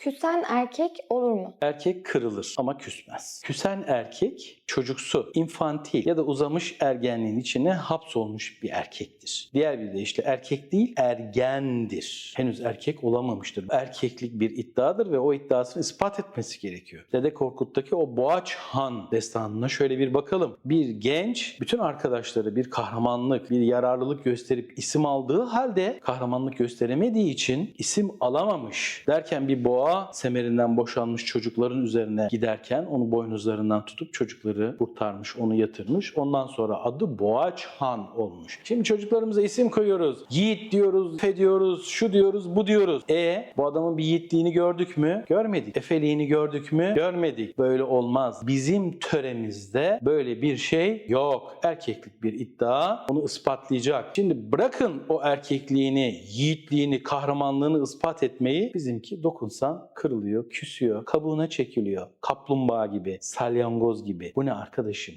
Küsen erkek olur mu? Erkek kırılır ama küsmez. Küsen erkek çocuksu, infantil ya da uzamış ergenliğin içine hapsolmuş bir erkektir. Diğer bir deyişle erkek değil ergendir. Henüz erkek olamamıştır. Erkeklik bir iddiadır ve o iddiasını ispat etmesi gerekiyor. Dede Korkut'taki o Boğaç Han destanına şöyle bir bakalım. Bir genç bütün arkadaşları bir kahramanlık, bir yararlılık gösterip isim aldığı halde kahramanlık gösteremediği için isim alamamış. Derken bir boğa semerinden boşanmış çocukların üzerine giderken onu boynuzlarından tutup çocukları kurtarmış, onu yatırmış. Ondan sonra adı Boğaç Han olmuş. Şimdi çocuklarımıza isim koyuyoruz. Yiğit diyoruz, Efe diyoruz, şu diyoruz, bu diyoruz. E bu adamın bir yiğitliğini gördük mü? Görmedik. Efeliğini gördük mü? Görmedik. Böyle olmaz. Bizim töremizde böyle bir şey yok. Erkeklik bir iddia. Onu ispatlayacak. Şimdi bırakın o erkekliğini, yiğitliğini, kahramanlığını ispat etmeyi. Bizimki dokunsan kırılıyor, küsüyor, kabuğuna çekiliyor. Kaplumbağa gibi, salyangoz gibi. Bu ne arkadaşım?